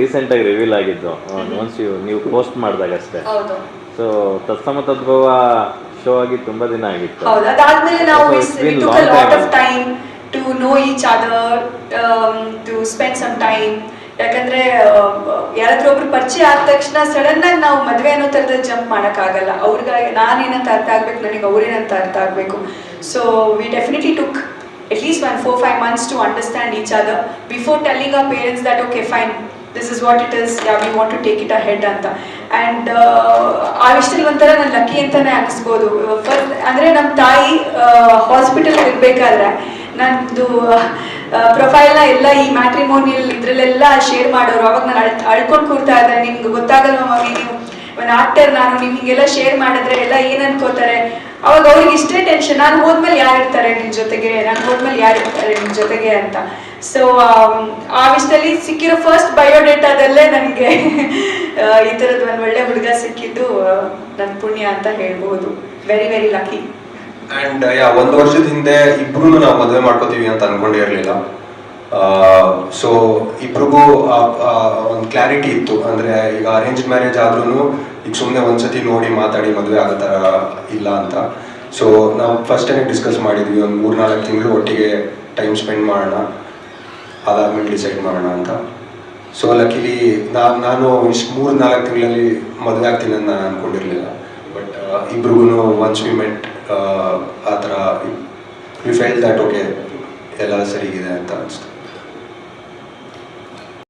Recent ಆಗಿ reveal ಆಗಿದ್ದು. Once ನೀವು ಪೋಸ್ಟ್ ಮಾಡಿದಾಗ ಅಷ್ಟೇ ಹೌದು. ಸೊ ತತ್ಸಮ ತದ್ಭವ ಶೋ ಆಗಿ ತುಂಬಾ ದಿನ ಆಗಿತ್ತು. ಹೌದು. ಅದಾದ್ಮೇಲೆ ನಾವು lot of time to know each other to spend some time ಯಾಕಂದ್ರೆ ಯಾರಾದ್ರೂ ಒಬ್ರು ಪರಿಚಯ ಆದ ತಕ್ಷಣ ಸಡನ್ ಆಗಿ ನಾವು ಮದ್ವೆ ಅನ್ನೋ ತರದ ಜಂಪ್ ಮಾಡೋಕ್ಕಾಗಲ್ಲ. ಅವ್ರಿಗಾಗಿ ನಾನೇನಂತ ಅರ್ಥ ಆಗ್ಬೇಕು ನನಗೆ ಅವ್ರೇನಂತ ಅರ್ಥ ಆಗ್ಬೇಕು. So we definitely took at least one four five months to understand each other before telling our parents that okay fine this is what it is yeah we want to take it ahead ಅಂತ and ಆ ವಿಷಯದಲ್ಲಿ ಒಂಥರ ನಾನು lucky ಅಂತಾನೆ ಅನಿಸ್ಬೋದು first ಅಂದರೆ ನಮ್ಮ ತಾಯಿ hospital ಇರಬೇಕಾದ್ರೆ ನಂದು ಪ್ರೊಫೈಲ್ನ ಎಲ್ಲ ಈ ಮ್ಯಾಟ್ರಿಮೋನಿಯಲ್ ಇದ್ರಲ್ಲೆಲ್ಲ ಶೇರ್ ಮಾಡೋರು ಅವಾಗ ನಾನು ಅಳ್ ಅಳ್ಕೊಂಡು ಕೂರ್ತಾ ಇದ್ದೆ ನಿಮ್ಗೆ ಗೊತ್ತಾಗಲ್ವ ಮಮ್ಮಿ ನೀವು ಒಂದು ಆಕ್ಟರ್ ನಾನು ನಿಮಗೆಲ್ಲ ಶೇರ್ ಮಾಡಿದ್ರೆ ಎಲ್ಲ ಏನ್ ಅನ್ಕೋತಾರೆ? ಅವಾಗ ಅವ್ರಿಗೆ ಇಷ್ಟೇ ಟೆನ್ಷನ್ ನಾನು ಹೋದ್ಮೇಲೆ ಯಾರು ಇರ್ತಾರೆ ನಿನ್ ಜೊತೆಗೆ? ನಾನು ಹೋದ್ಮೇಲೆ ಯಾರು ಇರ್ತಾರೆ ನಿನ್ ಜೊತೆಗೆ ಅಂತ. ಸೊ ಆ ವಿಷಯದಲ್ಲಿ ಸಿಕ್ಕಿರೋ ಫಸ್ಟ್ ಬಯೋಡೇಟಾದಲ್ಲೇ ನನಗೆ ಈ ಥರದ ಒಂದು ಒಳ್ಳೆ ಹುಡುಗ ಸಿಕ್ಕಿದ್ದು ನನ್ನ ಪುಣ್ಯ ಅಂತ ಹೇಳ್ಬೋದು. Very very lucky and yeah, ಒಂದು ವರ್ಷದ ಹಿಂದೆ ಇಬ್ರು ನಾವು ಮದುವೆ ಮಾಡ್ಕೋತೀವಿ ಅಂತ ಅನ್ಕೊಂಡಿರ್ಲಿಲ್ಲ ಸೊ ಇಬ್ರಿಗೂ ಒಂದು ಕ್ಲಾರಿಟಿ ಇತ್ತು. ಅಂದ್ರೆ ಈಗ ಅರೇಂಜ್ ಮ್ಯಾರೇಜ್ ಆದ್ರೂ ಈಗ ಸುಮ್ಮನೆ ಒಂದ್ಸತಿ ನೋಡಿ ಮಾತಾಡಿ ಮದುವೆ ಆಗೋ ಥರ ಇಲ್ಲ ಅಂತ. ಸೊ ನಾವು ಫಸ್ಟ್ ಟೈಮ್ ಡಿಸ್ಕಸ್ ಮಾಡಿದ್ವಿ, ಒಂದು ಮೂರು ನಾಲ್ಕು ತಿಂಗಳು ಒಟ್ಟಿಗೆ ಟೈಮ್ ಸ್ಪೆಂಡ್ ಮಾಡೋಣ, ಅದಾದ್ಮೇಲೆ ಡಿಸೈಡ್ ಮಾಡೋಣ ಅಂತ. ಸೊ ಲಕ್ಕಿಲಿ ನಾನು ನಾನು ಇಷ್ಟು ಮೂರು ನಾಲ್ಕು ತಿಂಗಳಲ್ಲಿ ಮದುವೆ ಆಗ್ತೀನಿ ಅಂತ ನಾನು ಅಂದ್ಕೊಂಡಿರಲಿಲ್ಲ ಬಟ್ ಇಬ್ರಿಗೂ ಒನ್ಸ್ ವಿ ಮೆಟ್ ಆ ಥರ ವಿ ದಟ್ ಓಕೆ ಎಲ್ಲ ಸರಿಗಿದೆ ಅಂತ ಅನಿಸ್ತು.